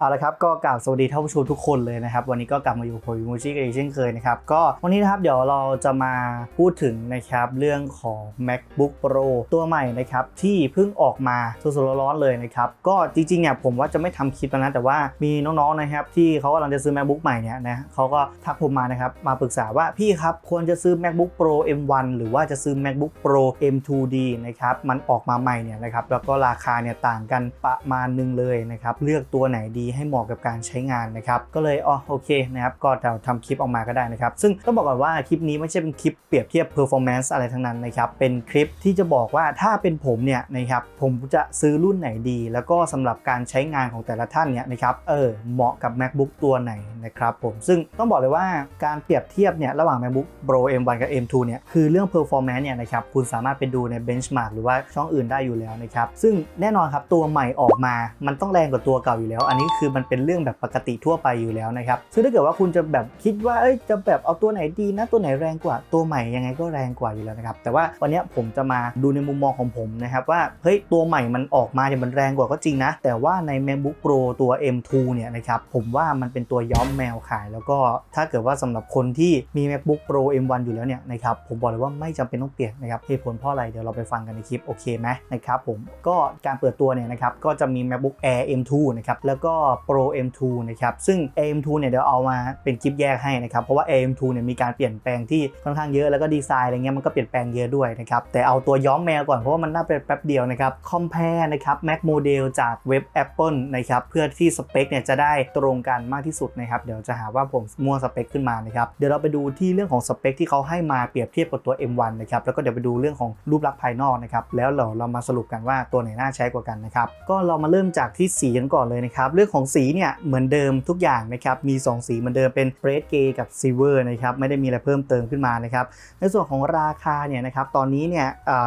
เอาละครับก็กราบสวัสดีท่านผู้ชมทุกคนเลยนะครับ วันนี้ก็กลับมาอยู่กับผมมูชิกันอีกเช่นเคยนะครับก็วันนี้นะครับเดี๋ยวเราจะมาพูดถึงนะครับเรื่องของ macbook pro ตัวใหม่นะครับที่เพิ่งออกมาสดๆร้อนๆเลยนะครับก็จริงๆเนี่ยผมว่าจะไม่ทำคลิปแล้วนะแต่ว่ามีน้องๆนะครับที่เขากำลังจะซื้อ macbook ใหม่เนี่ยนะเขาก็ทักผมมานะครับมาปรึกษาว่าพี่ครับควรจะซื้อ macbook pro m1 หรือว่าจะซื้อ macbook pro m2d นะครับมันออกมาใหม่เนี่ยนะครับแล้วก็ราคาเนี่ยต่างกันประมาณนึงเลยนะครับเลือกตัวไหนดีให้เหมาะกับการใช้งานนะครับก็เลยอ๋อโอเคนะครับก็เราทำคลิปออกมาก็ได้นะครับซึ่งต้องบอกก่อนว่าคลิปนี้ไม่ใช่เป็นคลิปเปรียบเทียบ performance อะไรทั้งนั้นนะครับเป็นคลิปที่จะบอกว่าถ้าเป็นผมเนี่ยนะครับผมจะซื้อรุ่นไหนดี แล้วก็สำหรับการใช้งานของแต่ละท่านเนี่ยนะครับเออเหมาะกับ macbook ตัวไหนนะครับผมซึ่งต้องบอกเลยว่าการเปรียบเทียบเนี่ยระหว่าง macbook pro m1 กับ m2 เนี่ยคือเรื่อง performance เนี่ยนะครับคุณสามารถไปดูใน benchmark หรือว่าช่องอื่นได้อยู่แล้วนะครับซึ่งแน่นอนครับตัวใหม่ออกมามันต้องแรงกว่าตัวเก่าอยู่แล้ว อันนี้คือมันเป็นเรื่องแบบปกติทั่วไปอยู่แล้วนะครับซึ่งถ้าเกิดว่าคุณจะแบบคิดว่าเอ้ยจะแบบเอาตัวไหนดีนะตัวไหนแรงกว่าตัวใหม่ยังไงก็แรงกว่าอยู่แล้วนะครับแต่ว่าวันนี้ผมจะมาดูในมุมมองของผมนะครับว่าเฮ้ยตัวใหม่มันออกมาเนี่ยมันแรงกว่าก็จริงนะ แต่ว่าใน macbook pro ตัว m2 เนี่ยนะครับผมว่ามันเป็นตัวย้อมแมวขาย แล้วก็ถ้าเกิดว่าสำหรับคนที่มี macbook pro m1 อยู่แล้วเนี่ยนะครับผมบอกเลยว่าไม่จำเป็นต้องเปลี่ยนนะครับเหตุผลเพราะอะไรเดี๋ยวเราไปฟังกันในคลิปโอเคไหมนะครับผมก็การเปิดตัวเนี่ยนะครับก็จะมี macbook air m2 นะครับแล้วก็ pro m2 นะครับซึ่ง am2 เนี่ยเดี๋ยวเอามาเป็นคลิปแยกให้นะครับเพราะว่า am2 เนี่ยมีการเปลี่ยนแปลงที่ค่อนข้างเยอะแล้วก็ดีไซน์อะไรเงี้ยมันก็เปลี่ยนแปลงเยอะด้วยนะครับแต่เอาตัวย้อมแมวก่อนเพราะว่ามันน่าเป็นแป๊บเดียวนะครับ compare นะครับ mac model จากเว็บ apple นะครับเพื่อที่สเปคเนี่ยจะได้ตรงกันมากที่สุดนะครับเดี๋ยวจะหาว่าผมมั่วสเปคขึ้นมานะครับเดี๋ยวเราไปดูที่เรื่องของสเปคที่เขาให้มาเปรียบเทียบกับตัว m1 นะครับแล้วก็เดี๋ยวไปดูเรื่องของรูปลักษณ์ภายนอกนะครับแล้วเราเรามาสรุปกันว่าตัวไหนน่าใช้กว่ากันนะครับก็เรามาเริ่มจากที่สีกันก่อนเลยนะครับเรื่องของของสีเนี่ยเหมือนเดิมทุกอย่างนะครับ มี 2 สีเหมือนเดิมเป็น red gray กับ silver นะครับ ไม่ได้มีอะไรเพิ่มเติมขึ้นมานะครับ ในส่วนของราคาเนี่ยนะครับ ตอนนี้เนี่ย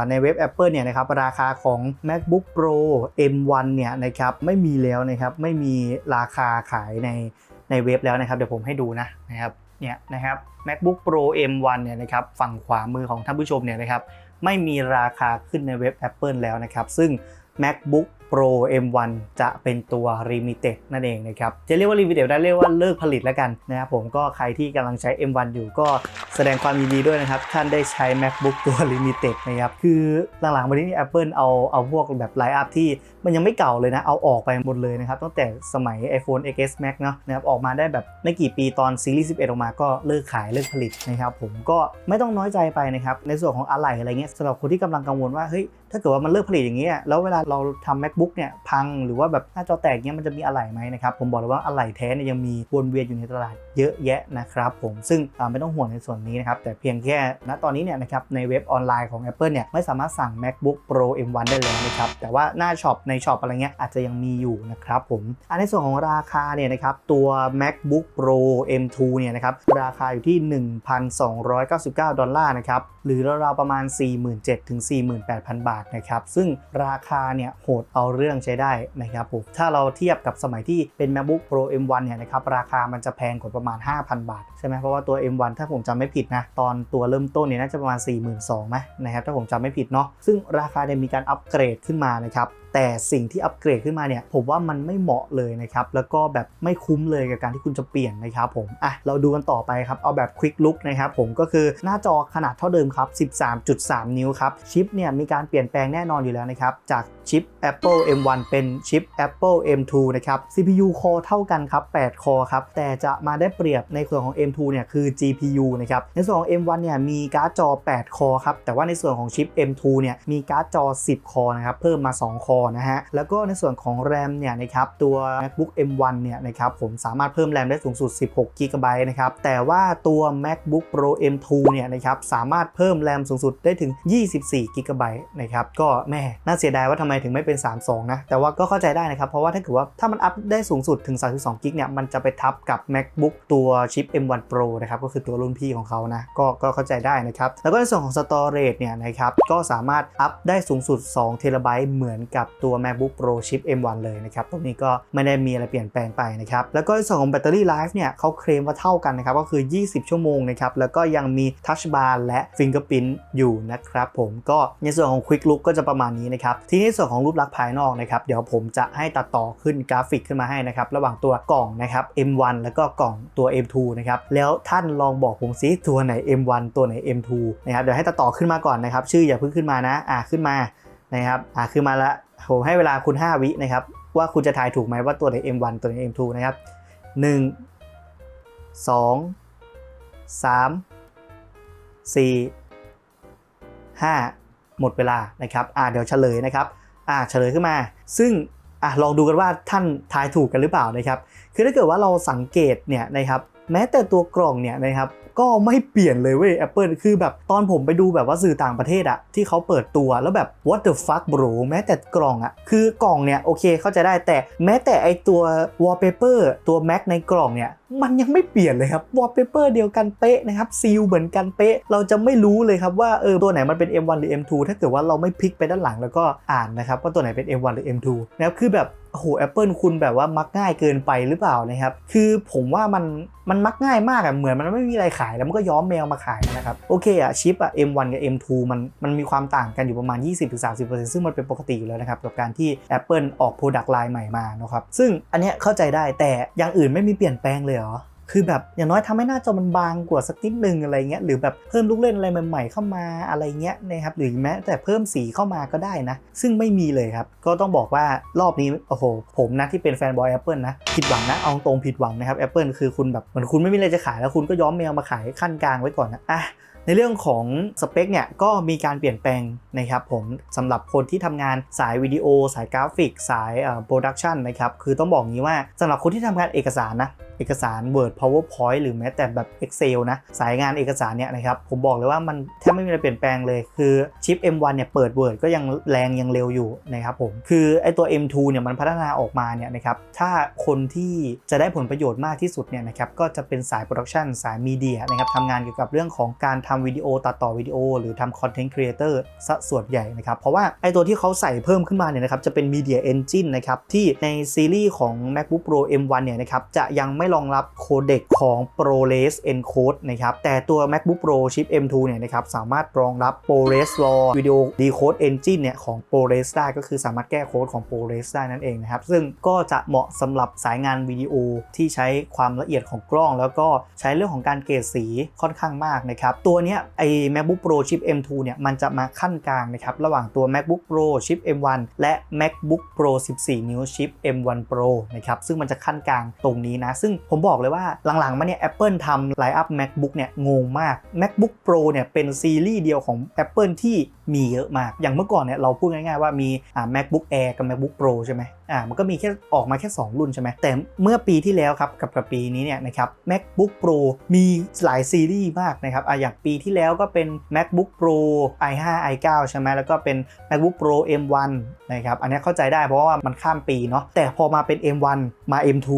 ในเว็บ Apple เนี่ยนะครับ ราคาของ MacBook Pro M1 เนี่ยนะครับไม่มีแล้วนะครับ ไม่มีราคาขายในในเว็บแล้วนะครับ เดี๋ยวผมให้ดูนะนะครับเนี่ยนะครับ MacBook Pro M1 เนี่ยนะครับฝั่งขวามือของท่านผู้ชมเนี่ยนะครับไม่มีราคาขึ้นในเว็บ Apple แล้วนะครับ ซึ่ง MacBook Pro M1 จะเป็นตัว Limited นั่นเองนะครับจะเรียกว่า Limited ได้เรียกว่าเลิกผลิตแล้วกันนะครับผมก็ใครที่กำลังใช้ M1 อยู่ก็แสดงความยินดีด้วยนะครับท่านได้ใช้ MacBook ตัว Limited นะครับคือหลังๆมานี้นี่ Apple เอาเอาพวกแบบไลน์อัพที่มันยังไม่เก่าเลยนะเอาออกไปหมดเลยนะครับตั้งแต่สมัย iPhone XS Max เนาะนะครับออกมาได้แบบไม่กี่ปีตอนซีรีส์11 ออกมาก็เลิกขายเลิกผลิตนะครับผมก็ไม่ต้องน้อยใจไปนะครับในส่วนของอะไหล่อะไรเงี้ยสำหรับคนที่กำลังกังวลว่าเฮ้ยถ้าเกิดว่ามันเลิกผลิตอย่างเงี้ยแล้วเวลาเราทำ macbook เนี่ยพังหรือว่าแบบหน้าจอแตกเนี่ยมันจะมีอะไหล่ไหมนะครับผมบอกเลยว่าอะไหล่แท้เนี่ยยังมีวนเวียนอยู่ในตลาดเยอะแยะนะครับผมซึ่งไม่ต้องห่วงในส่วนนี้นะครับ แต่เพียงแค่ณตอนนี้เนี่ยนะครับในเว็บออนไลน์ของ Apple เนี่ยไม่สามารถสั่ง macbook pro m1 ได้เลยนะครับ แต่ว่าหน้าช็อปในช็อปอะไรเงี้ยอาจจะยังมีอยู่นะครับผมอันในส่วนของราคาเนี่ยนะครับตัว macbook pro m2 เนี่ยนะครับราคาอยู่ที่ 1,299 ดอลลาร์นะครับหรือราวๆประมาณ 47,000ถึง48,000 บาทนะครับซึ่งราคาเนี่ยโหดเอาเรื่องใช้ได้นะครับผมถ้าเราเทียบกับสมัยที่เป็น macbook pro m1 เนี่ยนะครับราคามันจะแพงกว่าประมาณ 5,000 บาท ใช่ไหมเพราะว่าตัว m1 ถ้าผมจำไม่ผิดนะ ตอนตัวเริ่มต้นเนี่ยน่าจะประมาณ 42,000ไหมนะครับถ้าผมจำไม่ผิดเนาะซึ่งราคาเนี่ยมีการอัปเกรดขึ้นมานะครับ แต่สิ่งที่อัปเกรดขึ้นมาเนี่ยผมว่ามันไม่เหมาะเลยนะครับแล้วก็แบบไม่คุ้มเลยกับการที่คุณจะเปลี่ยนนะครับผมอะเราดูกันต่อไปครับเอาแบบ Quick Look นะครับผมก็คือหน้าจอขนาดเท่าเดิมครับ 13.3 นิ้วครับชิปเนี่ยมีการเปลี่ยนแปลงแน่นอนอยู่แล้วนะครับจากชิป Apple M1 เป็นชิป Apple M2 นะครับ CPU core เท่ากันครับ8 core ครับ แต่จะมาได้เปรียบในส่วนของ M2 เนี่ยคือ GPU นะครับ ในส่วนของ M1 เนี่ยมีการ์ดจอ8 core ครับ แต่ว่าในส่วนของชิป M2 เนี่ยมีการ์ดจอ 10 core นะครับ เพิ่มมา2 core นะฮะ แล้วก็ในส่วนของ RAM เนี่ยนะครับตัว MacBook M1 เนี่ยนะครับผมสามารถเพิ่ม RAM ได้สูงสุด 16 GB นะครับ แต่ว่าตัว MacBook Pro M2 เนี่ยนะครับสามารถเพิ่ม RAM สูงสุดได้ถึง 24 GB นะครับ ก็แม่น่าเสียดายว่าทำไมถึงไม่เป็น 32 นะ แต่ว่าก็เข้าใจได้นะครับ เพราะว่าถ้าเกิดว่าถ้ามันอัพได้สูงสุดถึง 32กิกเนี่ย มันจะไปทับกับ MacBook ตัวชิป M1 Pro นะครับ ก็คือตัวรุ่นพี่ของเขานะ ก็ก็เข้าใจได้นะครับ แล้วก็ในส่วนของ Storage เนี่ยนะครับ ก็สามารถอัพได้สูงสุด2 t b เหมือนกับตัว MacBook Pro ชิป M1 เลยนะครับตรงนี้ก็ไม่ได้มีอะไรเปลี่ยนแปลงไปนะครับแล้วก็ในส่วนของแบตเตอรี่ไลฟ์เนี่ยเขาเคลมว่าเท่ากันนะครับก็คือ 20 ชั่วโมงนะครับแล้วก็ยังมี Touch Bar และ Fingerprint อยู่นะครับผมก็ในส่วนของ Quick Look ก็จะประมาณนี้นะครับทีนี้ส่วนของรูปลักษณ์ภายนอกนะครับเดี๋ยวผมจะให้ตัดต่อขึ้นกราฟิกขึ้นมาให้นะครับระหว่างตัวกล่องนะครับ M1 แล้วก็กล่องตัว M2 นะครับแล้วท่านลองบอกผมซิตัวไหน M1 ตัวไหน M2 นะครับเดี๋ยวให้ตัดต่อขึ้นมาก่อนนะครับชื่ออย่าเพิ่งขึ้นมานะอ่าขึ้นมานะครับอ่าขึ้นมาละ ผมให้เวลาคุณ 5 วินะครับ ว่าคุณจะทายถูกไหมว่าตัวไหน M1 ตัวไหน M2 นะครับ 1 2 3 4 5 หมดเวลานะครับอ่าเดี๋ยวเฉลยนะครับอ่าเฉลยขึ้นมา ซึ่งอะลองดูกันว่าท่านทายถูกกันหรือเปล่านะครับ คือถ้าเกิดว่าเราสังเกตเนี่ยนะครับ แม้แต่ตัวกล่องเนี่ยนะครับ ก็ไม่เปลี่ยนเลยเว้ย Apple คือแบบตอนผมไปดูแบบว่าสื่อต่างประเทศอะที่เขาเปิดตัวแล้วแบบ what the fuck bro แม้แต่กล่องอะคือกล่องเนี่ยโอเคเข้าใจได้แต่แม้แต่ไอตัว wallpaper ตัว Mac ในกล่องเนี่ยมันยังไม่เปลี่ยนเลยครับ wallpaper เดียวกันเป๊ะนะครับซีลเหมือนกันเป๊ะ เราจะไม่รู้เลยครับว่าเออตัวไหนมันเป็น M1 หรือ M2 ถ้าเกิดว่าเราไม่พลิกไปด้านหลังแล้วก็อ่านนะครับว่าตัวไหนเป็น M1 หรือ M2 นะครับคือแบบ โอ้โห Apple คุณแบบว่ามักง่ายเกินไปหรือเปล่านะครับ คือผมว่ามันมันมักง่ายมากอะเหมือนมันไม่มีอะไรขายแล้วมันก็ย้อมแมวมาขายนะครับ โอเคอะชิปอะ M1 กับ M2 มันมันมีความต่างกันอยู่ประมาณ 20-30%ซึ่งมันเป็นปกติอยู่แล้วนะครับ กับการที่ Apple ออก Product Line ใหม่มานะครับซึ่งอันเนี้ยเข้าใจได้แต่อย่างอื่นไม่มีเปลี่ยนแปลงเลยเหรอ คือแบบอย่างน้อยทำให้หน้าจอมันบางกว่าสักนิดนึงอะไรเงี้ยหรือแบบเพิ่มลูกเล่นอะไรใหม่ๆเข้ามาอะไรเงี้ยนะครับหรือแม้แต่เพิ่มสีเข้ามาก็ได้นะ ซึ่งไม่มีเลยครับ ก็ต้องบอกว่ารอบนี้โอ้โห ผมนะที่เป็นแฟนบอย Apple นะ ผิดหวังนะ เอาตรงผิดหวังนะครับ Apple คือคุณแบบเหมือนคุณไม่มีอะไรจะขายแล้วคุณก็ย้อมแมวมาขายขั้นกลางไว้ก่อนนะอะ ในเรื่องของสเปคเนี่ยก็มีการเปลี่ยนแปลงนะครับผมสำหรับคนที่ทำงานสายวิดีโอ สายกราฟิก สายโปรดักชันนะครับคือต้องบอกงี้ว่าสำหรับคนที่ทำงานเอกสารนะเอกสาร Word PowerPoint หรือแม้แต่แบบ Excel นะสายงานเอกสารเนี่ยนะครับผมบอกเลยว่ามันแทบไม่มีอะไรเปลี่ยนแปลงเลย คือชิป M1 เนี่ยเปิด Word ก็ยังแรงยังเร็วอยู่นะครับผมคือไอตัว M2 เนี่ยมันพัฒนาออกมาเนี่ยนะครับถ้าคนที่จะได้ผลประโยชน์มากที่สุดเนี่ยนะครับก็จะเป็นสายโปรดักชันสายมีเดียนะครับทำงานเกี่ยวกับเรื่องของการททำวิดีโอตัดต่อวิดีโอ หรือทำคอนเทนต์ครีเอเตอร์ซะส่วนใหญ่นะครับ เพราะว่าไอตัวที่เขาใส่เพิ่มขึ้นมาเนี่ยนะครับจะเป็น Media Engine นะครับ ที่ในซีรีส์ของ MacBook Pro M1 เนี่ยนะครับจะยังไม่รองรับโคเด็กของ ProRes Encode นะครับแต่ตัว MacBook Pro ชิป M2 เนี่ยนะครับสามารถรองรับ ProRes RAW Video Decode Engine เนี่ยของ ProRes ได้ก็คือสามารถแก้โค้ดของ ProRes ได้นั่นเองนะครับซึ่งก็จะเหมาะสำหรับสายงานวิดีโอที่ใช้ความละเอียดของกล้อง แล้วก็ใช้เรื่องของการเกรดสีค่อนข้างมากนะครับตัวเนี้ไอ้ MacBook Pro ชิป M2 เนี่ยมันจะมาขั้นกลางนะครับระหว่างตัว MacBook Pro ชิป M1 และ MacBook Pro 14 นิ้วชิป M1 Pro นะครับซึ่งมันจะขั้นกลางตรงนี้นะ ซึ่งผมบอกเลยว่าหลังๆมาเนี่ย Apple ทำไลน์อัพ MacBook เนี่ยงงมาก MacBook Pro เนี่ยเป็นซีรีส์เดียวของ Apple ที่ มีเยอะมาก อย่างเมื่อก่อนเนี่ยเราพูดง่ายๆว่ามีอ่า MacBook Air กับ MacBook Pro ใช่ไหมอ่ามันก็มีแค่ออกมาแค่ 2 รุ่นใช่ไหมแต่เมื่อปีที่แล้วครับกับกับปีนี้เนี่ยนะครับ MacBook Pro มีหลายซีรีส์มากนะครับอ่าอย่างปีที่แล้วก็เป็น MacBook Pro i5 i9 ใช่ไหมแล้วก็เป็น MacBook Pro M1 นะครับอันนี้เข้าใจได้เพราะว่ามันข้ามปีเนาะแต่พอมาเป็น M1 มา M2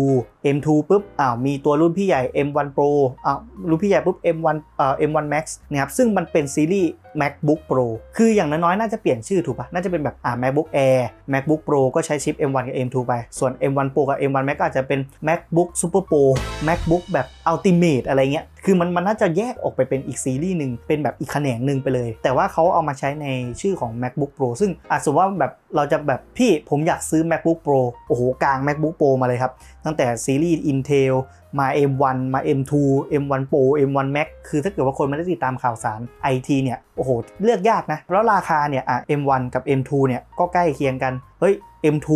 M2 ปุ๊บ อ้าว มีตัวรุ่นพี่ใหญ่ M1 Pro อ้าว รุ่นพี่ใหญ่ปุ๊บ M1 เอ่อ M1 Max นะครับ ซึ่งมันเป็นซีรีส์ MacBook Pro คืออย่างน้อยๆน่าจะเปลี่ยนชื่อถูกปะน่าจะเป็นแบบอ่า MacBook Air MacBook Pro ก็ใช้ชิป M1 กับ M2 ไป ส่วน M1 Pro กับ M1 Max ก็อาจจะเป็น MacBook Super Pro MacBook แบบ Ultimate อะไรเงี้ย คือมันมันน่าจะแยกออกไปเป็นอีกซีรีส์หนึ่งเป็นแบบอีกแขนงหนึ่งไปเลย แต่ว่าเขาเอามาใช้ในชื่อของ MacBook Pro ซึ่งอาจสมมติว่าแบบเราจะแบบพี่ผมอยากซื้อ MacBook Pro โอ้โหกลาง MacBook Pro มาเลยครับ ตั้งแต่ซีรีส์ Intel มา M1 มา M2 M1 Pro M1 Max คือถ้าเกิดว่าคนไม่ได้ติดตามข่าวสาร IT เนี่ย โอ้โห เลือกยากนะ แล้วราคาเนี่ยอะ M1 กับ M2 เนี่ย ก็ใกล้เคียงกัน เฮ้ย M2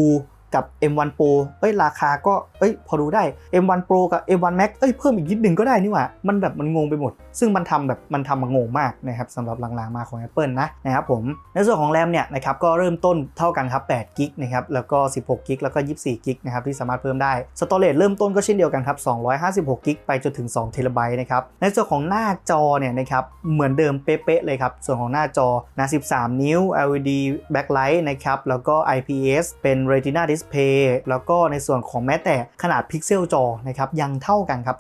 กับ M1 Pro เอ้ยราคาก็เอ้ยพอดูได้ M1 Pro กับ M1 Max เอ้ยเพิ่มอีกนิดนึงก็ได้นี่หว่า มันแบบมันงงไปหมด ซึ่งมันทำแบบมันทำมางงมากนะครับสำหรับหลังๆมาของ Apple นะนะครับผม ในส่วนของแรมเนี่ยนะครับก็เริ่มต้นเท่ากันครับ8กิกนะครับแล้วก็ 16กิกแล้วก็ 24กิกนะครับที่สามารถเพิ่มได้สตอเรจเริ่มต้นก็เช่นเดียวกันครับ256กิกไปจนถึง2เทราไบต์นะครับในส่วนของหน้าจอเนี่ยนะครับเหมือนเดิมเป๊ะๆเลยครับส่วนของหน้าจอนะ13 นิ้ว LED backlight นะครับแล้วก็ IPS เป็น Retina Display แล้วก็ในส่วนของแม้แต่ขนาดพิกเซลจอนะครับยังเท่ากันครับ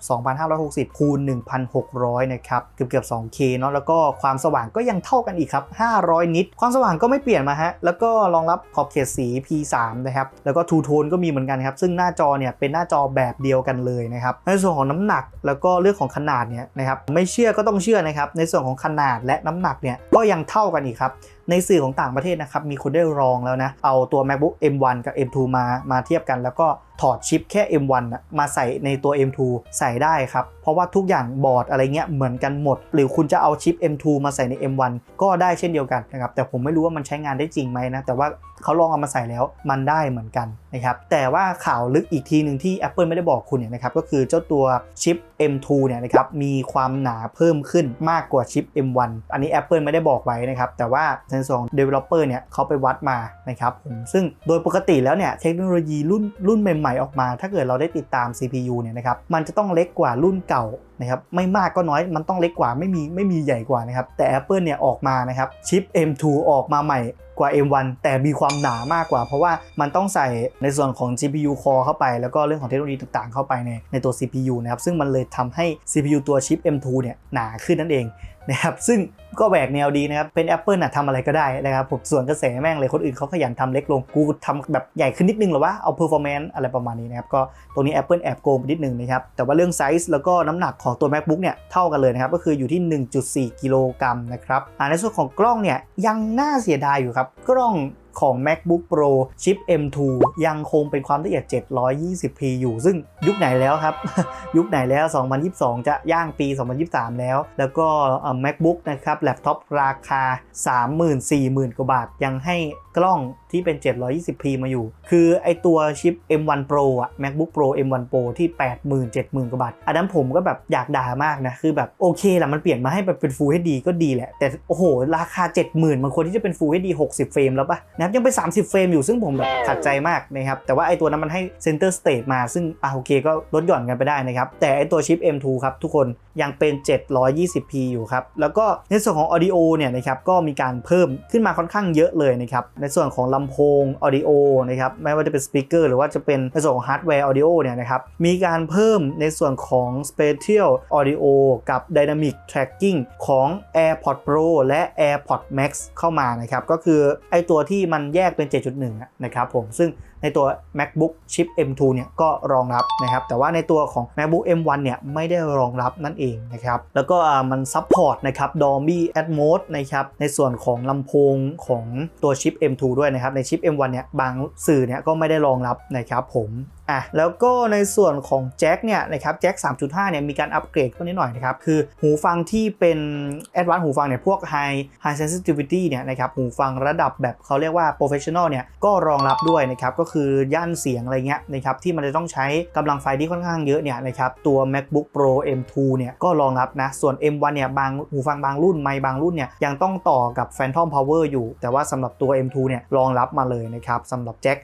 2,560คูณ1,600นะครับนะครับ เกือบเกือบ 2K เนาะแล้วก็ความสว่างก็ยังเท่ากันอีกครับ 500 นิต ความสว่างก็ไม่เปลี่ยนมาฮะ แล้วก็รองรับขอบเขตสี P3 นะครับ แล้วก็ทูโทนก็มีเหมือนกันครับ ซึ่งหน้าจอเนี่ยเป็นหน้าจอแบบเดียวกันเลยนะครับ ในส่วนของน้ำหนักแล้วก็เรื่องของขนาดเนี่ยนะครับไม่เชื่อก็ต้องเชื่อนะครับในส่วนของขนาดและน้ำหนักเนี่ยก็ยังเท่ากันอีกครับ ในสื่อของต่างประเทศนะครับมีคนได้ลองแล้วนะเอาตัว MacBook M1 กับ M2 มามาเทียบกันแล้วก็ ถอดชิปแค่ M1 ะมาใส่ในตัว M2 ใส่ได้ครับ เพราะว่าทุกอย่างบอร์ดอะไรเงี้ยเหมือนกันหมด หรือคุณจะเอาชิป M2 มาใส่ใน M1 ก็ได้เช่นเดียวกันนะครับ แต่ผมไม่รู้ว่ามันใช้งานได้จริงไหมนะ แต่ว่าเขาลองเอามาใส่แล้วมันได้เหมือนกันนะครับ แต่ว่าข่าวลึกอีกทีหนึ่งที่ Apple ไม่ได้บอกคุณเนี่ยนะครับ ก็คือเจ้าตัวชิป M2 เนี่ยนะครับ มีความหนาเพิ่มขึ้นมากกว่าชิป M1 อันนี้ Apple ไม่ได้บอกไว้นะครับ แต่ว่าในส่วนของ developer เนี่ยเขาไปวัดมานะครับผม ซึ่งโดยปกติแล้วเนี่ยเทคโนโลยีรุ่นรุ่นใหม่ๆออกมา ถ้าเกิดเราได้ติดตาม CPU เนี่ยนะครับมันจะต้องเล็กกว่ารุ่นเก่านะครับไม่มากก็น้อยมันต้องเล็กกว่าไม่มีไม่มีใหญ่กว่านะครับแต่ Apple เนี่ยออกมานะครับชิป M2 ออกมาใหม่กว่า M1 แต่มีความหนามากกว่า เพราะว่ามันต้องใส่ในส่วนของ GPU core เข้าไป แล้วก็เรื่องของเทคโนโลยีต่างๆ เข้าไปในในตัว CPU นะครับซึ่งมันเลยทำให้ CPU ตัวชิป M2 เนี่ยหนาขึ้นนั่นเอง นะครับซึ่งก็แหวกแนวดีนะครับเป็น Apple น่ะทำอะไรก็ได้นะครับผมส่วนกระแสแม่งเลยคนอื่นเขาขยันทำเล็กลงกูทำแบบใหญ่ขึ้นนิดนึงหรอวะเอา performance อะไรประมาณนี้นะครับก็ตรงนี้ Apple แอบโกงไปนิดนึงนะครับแต่ว่าเรื่องไซส์แล้วก็น้ำหนักของตัว MacBook เนี่ยเท่ากันเลยนะครับก็คืออยู่ที่ 1.4 กิโลกรัมนะครับในส่วนของกล้องเนี่ยยังน่าเสียดายอยู่ครับกล้อง ของ MacBook Pro ชิป M2 ยังคงเป็นความละเอียด 720p อยู่ ซึ่งยุคไหนแล้วครับ ยุคไหนแล้ว 2022 จะย่างปี 2023 แล้ว แล้วก็ MacBook นะครับ แล็ปท็อปราคา 30,000-40,000 กว่าบาทยังให้ กล้องที่เป็น 720p มาอยู่ คือไอตัวชิป M1 Pro อะ MacBook Pro M1 Pro ที่ 80,000 70,000 กว่าบาท อันนั้นผมก็แบบอยากด่ามากนะ คือแบบโอเคแหละมันเปลี่ยนมาให้แบบเป็น Full HD ก็ดีแหละ แต่โอ้โห ราคา 70,000 มันควรที่จะเป็น Full HD 60 เฟรมแล้วปะนะครับ ยังเป็น30 เฟรมอยู่ซึ่งผมแบบขัดใจมากนะครับ แต่ว่าไอตัวนั้นมันให้ Center Stage มา ซึ่งอะโอเคก็ลดหย่อนกันไปได้นะครับ แต่ไอตัวชิป M2 ครับทุกคน ยังเป็น 720p อยู่ครับ แล้วก็ในส่วนของ Audio เนี่ยนะครับ ก็มีการเพิ่มขึ้นมาค่อนข้างเยอะเลยนะครับในส่วนของลำโพงออดิโอนะครับไม่ว่าจะเป็นสปีกเกอร์หรือว่าจะเป็นในส่วนของฮาร์ดแวร์ออดิโอเนี่ยนะครับมีการเพิ่มในส่วนของ Spatial Audio กับ Dynamic Tracking ของ AirPods Pro และ AirPods Max เข้ามานะครับก็คือไอตัวที่มันแยกเป็น 7.1 นะครับผมซึ่ง ในตัว MacBook ชิป M2 เนี่ยก็รองรับนะครับ แต่ว่าในตัวของ MacBook M1 เนี่ยไม่ได้รองรับนั่นเองนะครับ แล้วก็มันซัพพอร์ตนะครับ Dolby Atmos นะครับ ในส่วนของลำโพงของตัวชิป M2 ด้วยนะครับ ในชิป M1 เนี่ยบางสื่อเนี่ยก็ไม่ได้รองรับนะครับผม อะแล้วก็ในส่วนของแจ็คเนี่ยนะครับแจ็ค3.5เนี่ยมีการอัปเกรดขึ้นนิดหน่อยนะครับคือหูฟังที่เป็น Advanced หูฟังเนี่ยพวก High High Sensitivity เนี่ยนะครับหูฟังระดับแบบเขาเรียกว่า Professional เนี่ยก็รองรับด้วยนะครับก็คือย่านเสียงอะไรเงี้ยนะครับที่มันจะต้องใช้กำลังไฟที่ค่อนข้างเยอะเนี่ยนะครับตัว MacBook Pro M2 เนี่ยก็รองรับนะส่วน M1 เนี่ยบางหูฟังบางรุ่นไมค์บางรุ่นเนี่ยยังต้องต่อกับ Phantom Power อยู่ แต่ว่าสำหรับตัว M2 เนี่ยรองรับมาเลยนะครับสำหรับแจ็ค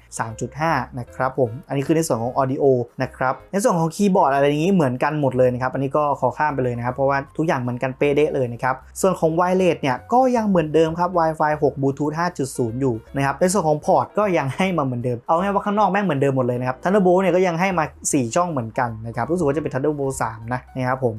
3.5นะครับผมอันนี้คือในส่วนวนของ Audio นะครับในส่วนของคีย์บอร์ดอะไรอย่างนี้เหมือนกันหมดเลยนะครับอันนี้ก็ขอข้ามไปเลยนะครับเพราะว่าทุกอย่างเหมือนกันเป๊ะเดะเลยนะครับส่วนของ Wireless เนี่ยก็ยังเหมือนเดิมครับ Wi-Fi 6 Bluetooth 5.0 อยู่นะครับในส่วนของพอร์ตก็ยังให้มาเหมือนเดิมเอาง่ายว่าข้างนอกแม่งเหมือนเดิมหมดเลยนะครับ Thunderbolt เนี่ยก็ยังให้มา 4 ช่องเหมือนกันนะครับรู้สึกว่าจะเป็น Thunderbolt 3 นะนะครับผม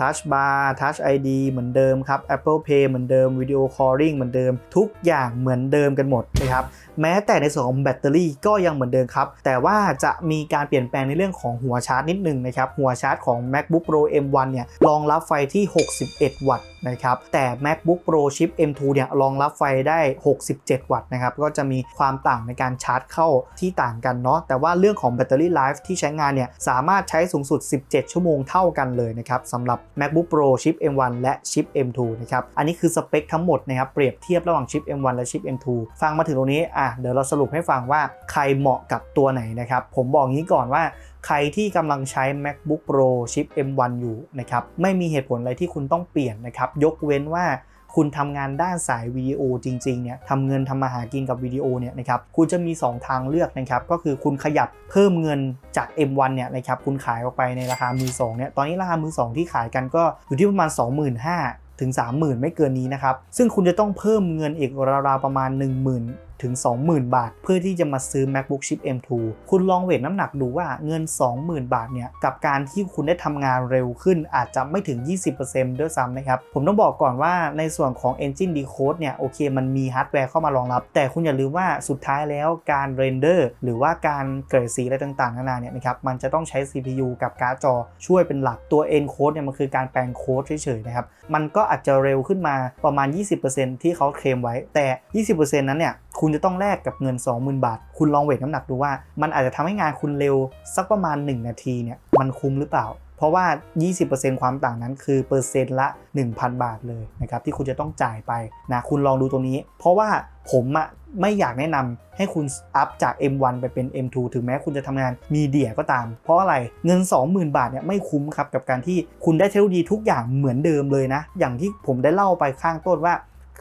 Touch Bar Touch ID เหมือนเดิมครับ Apple Pay เหมือนเดิม Video Calling เหมือนเดิม ทุกอย่างเหมือนเดิมกันหมดนะครับ แม้แต่ในส่วนของแบตเตอรี่ก็ยังเหมือนเดิมครับ แต่ว่าจะมีการเปลี่ยนแปลงในเรื่องของหัวชาร์จนิดนึงนะครับ หัวชาร์จของ MacBook Pro M1 เนี่ยรองรับไฟที่ 61 วัตต์ นะครับ แต่ MacBook Pro ชิป M2 เนี่ยรองรับไฟได้ 67 วัตต์นะครับ ก็จะมีความต่างในการชาร์จเข้าที่ต่างกันเนาะ แต่ว่าเรื่องของแบตเตอรี่ไลฟ์ที่ใช้งานเนี่ย สามารถใช้สูงสุด 17 ชั่วโมงเท่ากันเลยนะครับสำหรับ MacBook Pro ชิป M1 และชิป M2 นะครับ อันนี้คือสเปคทั้งหมดนะครับ เปรียบเทียบระหว่างชิป M1 และชิป M2 ฟังมาถึงตรงนี้ อะ เดี๋ยวเราสรุปให้ฟังว่าใครเหมาะกับตัวไหนนะครับ ผมบอกงี้ก่อนว่า ใครที่กำลังใช้ MacBook Pro ชิป M1 อยู่นะครับไม่มีเหตุผลอะไรที่คุณต้องเปลี่ยนนะครับยกเว้นว่าคุณทำงานด้านสายวิดีโอจริงๆ เนี่ยทำเงินทำมาหากินกับวิดีโอเนี่ยนะครับ คุณจะมี 2 ทางเลือกนะครับ ก็คือคุณขยับเพิ่มเงินจาก M1 เนี่ยนะครับ คุณขายออกไปในราคามือสองเนี่ย ตอนนี้ราคามือสองที่ขายกันก็อยู่ที่ประมาณ 25,000ถึง 30,000 ไม่เกินนี้นะครับ ซึ่งคุณจะต้องเพิ่มเงินอีกราวๆประมาณ 10,000ถึง 20,000 บาท เพื่อที่จะมาซื้อ MacBook Chip M2 คุณลองเวทน้ำหนักดูว่าเงิน 20,000 บาทเนี่ยกับการที่คุณได้ทำงานเร็วขึ้นอาจจะไม่ถึง 20%ด้วยซ้ำนะครับ ผมต้องบอกก่อนว่าในส่วนของ Engine Decode เนี่ยโอเคมันมีฮาร์ดแวร์เข้ามารองรับ แต่คุณอย่าลืมว่าสุดท้ายแล้วการเรนเดอร์หรือว่าการเกรดสีอะไรต่างๆนานาเนี่ยนะครับมันจะต้องใช้ CPU กับการ์ดจอช่วยเป็นหลักตัว Encode เนี่ยมันคือการแปลงโค้ดเฉยๆนะครับมันก็อาจจะเร็วขึ้นมาประมาณ 20%ที่เขาเคลมไว้แต่ 20%นั้นเนี่ย คุณจะต้องแลกกับเงิน 20,000 บาท คุณลองเวทน้ำหนักดูว่า มันอาจจะทำให้งานคุณเร็วสักประมาณ 1 นาทีเนี่ยมันคุ้มหรือเปล่า เพราะว่า 20%ความต่างนั้นคือเปอร์เซ็นต์ละ 1,000 บาทเลยนะครับที่คุณจะต้องจ่ายไปนะคุณลองดูตรงนี้ เพราะว่าผมอะไม่อยากแนะนำให้คุณอัพจาก M1 ไปเป็น M2 ถึงแม้คุณจะทำงานมีเดียก็ตาม เพราะอะไรเงิน 20,000 บาทเนี่ยไม่คุ้มครับกับการที่คุณได้เทคโนโลยีทุกอย่างเหมือนเดิมเลยนะ อย่างที่ผมได้เล่าไปข้างต้นว่า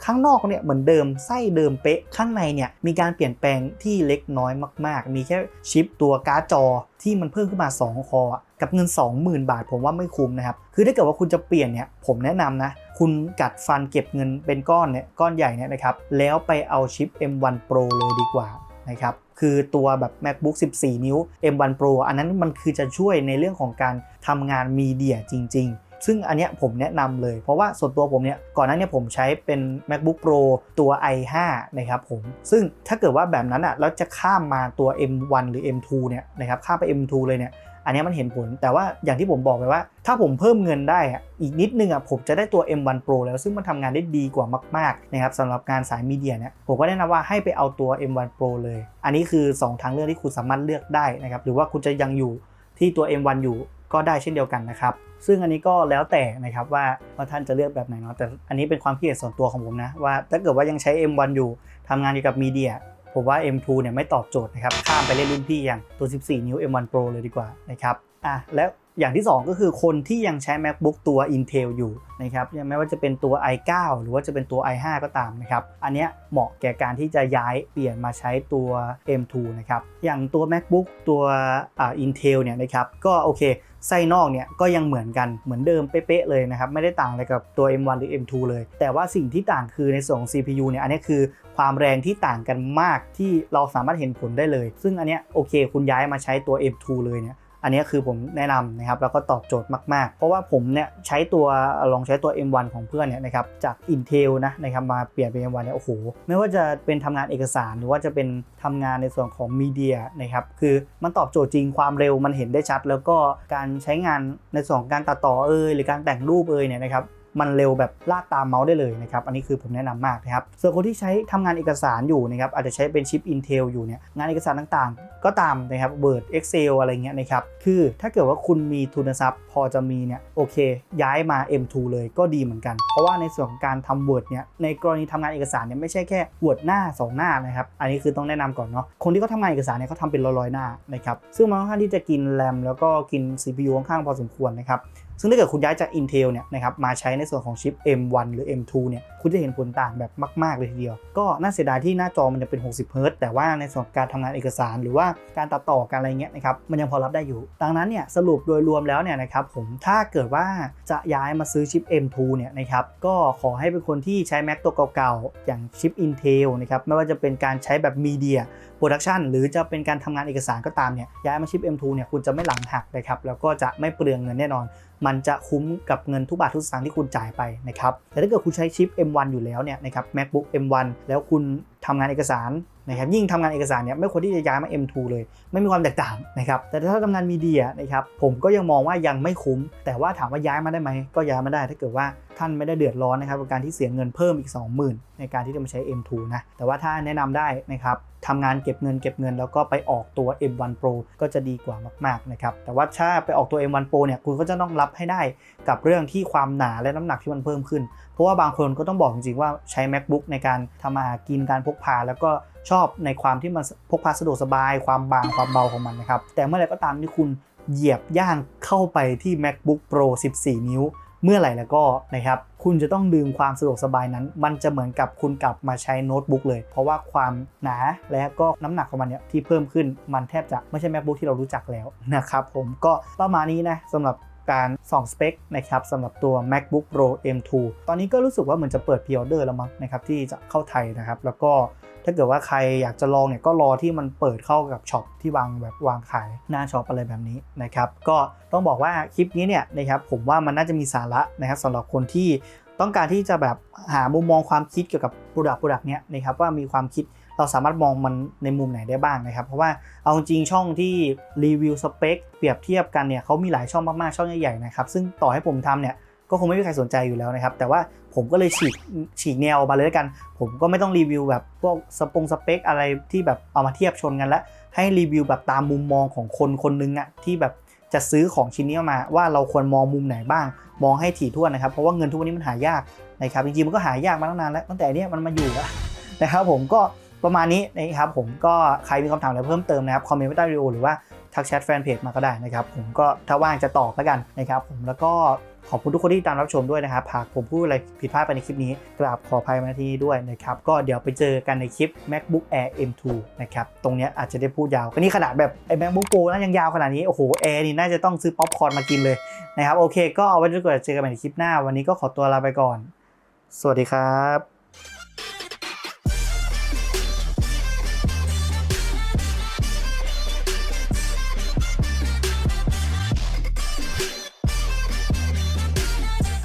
ข้างนอกเนี่ยเหมือนเดิมไส้เดิมเป๊ะข้างในเนี่ยมีการเปลี่ยนแปลงที่เล็กน้อยมาก ๆ มีแค่ชิปตัวการ์ดจอที่มันเพิ่มขึ้นมา 2 คอกับเงิน 20,000 บาท ผมว่าไม่คุ้มนะครับ คือถ้าเกิดว่าคุณจะเปลี่ยนเนี่ยผมแนะนำนะ คุณกัดฟันเก็บเงินเป็นก้อนเนี่ยก้อนใหญ่เนี่ยนะครับแล้วไปเอาชิป M1 Pro เลยดีกว่านะครับคือตัวแบบ MacBook 14 นิ้ว M1 Pro อันนั้นมันคือจะช่วยในเรื่องของการทำงานมีเดียจริง ๆ ซึ่งอันเนี้ยผมแนะนำเลย เพราะว่าส่วนตัวผมเนี่ยก่อนหน้าเนี้ผมใช้เป็น MacBook Pro ตัว i5 นะครับผม ซึ่งถ้าเกิดว่าแบบนั้นอะแล้วจะข้ามมาตัว M1 หรือ M2 เนี่ยนะครับข้ามไป M2 เลยเนี่ยอันเนี้ยมันเห็นผล แต่ว่าอย่างที่ผมบอกไปว่า ถ้าผมเพิ่มเงินได้อะอีกนิดนึงอะผมจะได้ตัว M1 Pro แล้วซึ่งมันทำงานได้ดีกว่ามากๆนะครับสำหรับงานสายมีเดียเนี่ยผมก็แนะนำว่าให้ไปเอาตัว M1 Pro เลย อันนี้คือ 2 ทางเลือกที่คุณสามารถเลือกได้นะครับหรือว่าคุณจะยังอยู่ที่ตัว M1 อยู่ ก็ได้เช่นเดียวกันนะครับ ซึ่งอันนี้ก็แล้วแต่นะครับว่าว่าท่านจะเลือกแบบไหนเนาะแต่อันนี้เป็นความคิดเห็นส่วนตัวของผมนะว่าถ้าเกิดว่ายังใช้ M1 อยู่ทำงานเกี่ยวกับมีเดียผมว่า M2 เนี่ยไม่ตอบโจทย์นะครับข้ามไปเล่นรุ่นพี่อย่างตัว 14 นิ้ว M1 Pro เลยดีกว่านะครับอะแล้วอย่างที่ 2 ก็คือคนที่ยังใช้ MacBook ตัว Intel อยู่นะครับไม่ว่าจะเป็นตัว i9 หรือว่าจะเป็นตัว i5 ก็ตามนะครับ อันเนี้ยเหมาะแก่การที่จะย้ายเปลี่ยนมาใช้ตัว M2 นะครับ อย่างตัว MacBook ตัวอ่า Intel เนี่ยนะครับ ก็โอเค ไส้นอกเนี่ยก็ยังเหมือนกันเหมือนเดิมเป๊ะเลยนะครับไม่ได้ต่างอะไรกับตัว M1 หรือ M2 เลย แต่ว่าสิ่งที่ต่างคือในส่วนของ CPU เนี่ยอันนี้คือความแรงที่ต่างกันมากที่เราสามารถเห็นผลได้เลย ซึ่งอันเนี้ยโอเค คุณย้ายมาใช้ตัว M2 เลยเนี่ย อันนี้คือผมแนะนำนะครับแล้วก็ตอบโจทย์มากๆ เพราะว่าผมเนี่ยใช้ตัวลองใช้ตัว M1 ของเพื่อนเนี่ยนะครับจาก Intel นะนะครับมาเปลี่ยนเป็น M1 เนี่ยโอ้โหไม่ว่าจะเป็นทำงานเอกสารหรือว่าจะเป็นทำงานในส่วนของมีเดียนะครับคือมันตอบโจทย์จริงความเร็วมันเห็นได้ชัด แล้วก็การใช้งานในส่วนของการตัดต่อเอยหรือการแต่งรูปเอยเนี่ยนะครับ มันเร็วแบบลากตามเมาส์ได้เลยนะครับ อันนี้คือผมแนะนำมากนะครับ ส่วนคนที่ใช้ทำงานเอกสารอยู่นะครับ อาจจะใช้เป็นชิป Intel อยู่เนี่ย งานเอกสารต่างๆ ก็ตามนะครับ Word Excel อะไรเงี้ยนะครับ คือถ้าเกิดว่าคุณมีทุนทรัพย์ พอจะมีเนี่ย โอเค ย้ายมา M2 เลยก็ดีเหมือนกัน เพราะว่าในส่วนของการทำ Word เนี่ย ในกรณีทำงานเอกสารเนี่ยไม่ใช่แค่ Word หน้า 2 หน้านะครับ อันนี้คือต้องแนะนำก่อนเนาะ คนที่เขาทำงานเอกสารเนี่ยเขาทำเป็นร้อยๆหน้านะครับ ซึ่งมันค่อนข้างที่จะกินแรมแล้วก็กิน CPU ค่อนข้างพอสมควรนะครับ ซึ่งถ้าเกิดคุณย้ายจาก Intel เนี่ยนะครับมาใช้ในส่วนของชิป M1 หรือ M2 เนี่ยคุณจะเห็นผลต่างแบบมากๆเลยทีเดียว ก็น่าเสียดายที่หน้าจอมันจะเป็น 60 Hz แต่ว่าในส่วนการทำงานเอกสารหรือว่าการตัดต่อการอะไรเงี้ยนะครับมันยังพอรับได้อยู่ ดังนั้นเนี่ยสรุปโดยรวมแล้วเนี่ยนะครับผมถ้าเกิดว่าจะย้ายมาซื้อชิป M2 เนี่ยนะครับก็ขอให้เป็นคนที่ใช้ Mac ตัวเก่าๆ อย่างชิป Intel นะครับไม่ว่าจะเป็นการใช้แบบมีเดียโปรดักชันหรือจะเป็นการทำงานเอกสารก็ตามเนี่ยย้ายมาชิป M2 เนี่ยคุณจะไม่หลังหักนะครับแล้วก็จะไม่เปลืองเงินแน่นอนมันจะคุ้มกับเงินทุกบาททุกสตางค์ที่คุณจ่ายไปนะครับแต่ถ้าเกิดคุณใช้ชิป M1 อยู่แล้วเนี่ยนะครับ MacBook M1 แล้วคุณ ทำงานเอกสารนะครับยิ่งทำงานเอกสารเนี่ยไม่ควรที่จะย้ายมา M2 เลย ไม่มีความแตกต่างนะครับแต่ถ้าทำงานมีเดียนะครับผมก็ยังมองว่ายังไม่คุ้ม แต่ว่าถามว่าย้ายมาได้ไหมก็ย้ายมาได้ ถ้าเกิดว่าท่านไม่ได้เดือดร้อนนะครับกับการที่เสียเงินเพิ่มอีก 20,000 ในการที่จะมาใช้ M2 นะแต่ว่าถ้าแนะนำได้นะครับทำงานเก็บเงินเก็บเงินแล้วก็ไปออกตัว M1 Pro ก็จะดีกว่ามากๆนะครับแต่ว่าถ้าไปออกตัว M1 Pro เนี่ยคุณก็จะต้องรับให้ได้กับเรื่องที่ความหนาและน้ำหนักที่มันเพิ่มขึ้น เพราะว่าบางคนก็ต้องบอกจริงๆว่าใช้ MacBook ในการทำมาหากินการพกพา แล้วก็ชอบในความที่มันพกพาสะดวกสบาย ความบางความเบาของมันนะครับ แต่เมื่อไหร่ก็ตามที่คุณเหยียบย่างเข้าไปที่ MacBook Pro 14 นิ้ว เมื่อไหร่แล้วก็นะครับคุณจะต้องลืมความสะดวกสบายนั้น มันจะเหมือนกับคุณกลับมาใช้โน้ตบุ๊กเลย เพราะว่าความหนาและก็น้ำหนักของมันเนี่ยที่เพิ่มขึ้นมันแทบจะไม่ใช่ MacBook ที่เรารู้จักแล้วนะครับผมก็ประมาณนี้นะสำหรับ การส่องสเปคนะครับสำหรับตัว MacBook Pro M2 ตอนนี้ก็รู้สึกว่าเหมือนจะเปิดพ r ออเดอร์แล้วมั้งนะครับที่จะเข้าไทยนะครับ แล้วก็ถ้าเกิดว่าใครอยากจะลองเนี่ยก็รอที่มันเปิดเข้ากับช็อปที่วางแบบวางขายหน้าช็อปอะไรแบบนี้นะครับ ก็ต้องบอกว่าคลิปนี้เนี่ยนะครับผมว่ามันน่าจะมีสาระนะครับสำหรับคนที่ต้องการที่จะแบบหามุมมองความคิดเกี่ยวกับ Product Product เนี้ยนะครับว่ามีความคิด เราสามารถมองมันในมุมไหนได้บ้างนะครับ เพราะว่าเอาจริงช่องที่รีวิวสเปคเปรียบเทียบกันเนี่ยเขามีหลายช่องมากๆช่องใหญ่ๆนะครับซึ่งต่อให้ผมทำเนี่ยก็คงไม่มีใครสนใจอยู่แล้วนะครับ แต่ว่าผมก็เลยฉีกฉีกแนวมาเลยแล้วกัน ผมก็ไม่ต้องรีวิวแบบพวกสปงสเปคอะไรที่แบบเอามาเทียบชนกันแล้ว ให้รีวิวแบบตามมุมมองของคนคนหนึงอะที่แบบจะซื้อของชิ้นนี้มาว่าเราควรมองมุมไหนบ้าง มองให้ถี่ถ้วนนะครับ เพราะว่าเงินทุกวันนี้มันหายากนะครับจริงๆมันก็หายากมาตั้งนานแล้วตั้งแต่เนี้ยมันมาอยู่แล้วนะครับผมก็ ประมาณนี้นะครับผมก็ใครมีคำถามอะไรเพิ่มเติมนะครับคอมเมนต์ไว้ใต้วิดีโอหรือว่าทักแชทแฟนเพจมาก็ได้นะครับผมก็ถ้าว่างจะตอบแล้วกันนะครับผมแล้วก็ขอบคุณทุกคนที่ตามรับชมด้วยนะครับหากผมพูดอะไรผิดพลาดไปในคลิปนี้กราบขออภัยมาที่นี้ด้วยนะครับก็เดี๋ยวไปเจอกันในคลิป macbook air m2 นะครับตรงนี้อาจจะได้พูดยาวก็นี่ขนาดแบบไอ้ macbook pro นะยังยาวขนาดนี้ โอ้โหแอร์นี่น่าจะต้องซื้อป๊อปคอร์นมากินเลยนะครับโอเค ก็เอาไว้ด้วยกันเจอกันใหม่ในคลิปหน้า วันนี้ก็ขอตัวลาไปก่อน สวัสดีครับ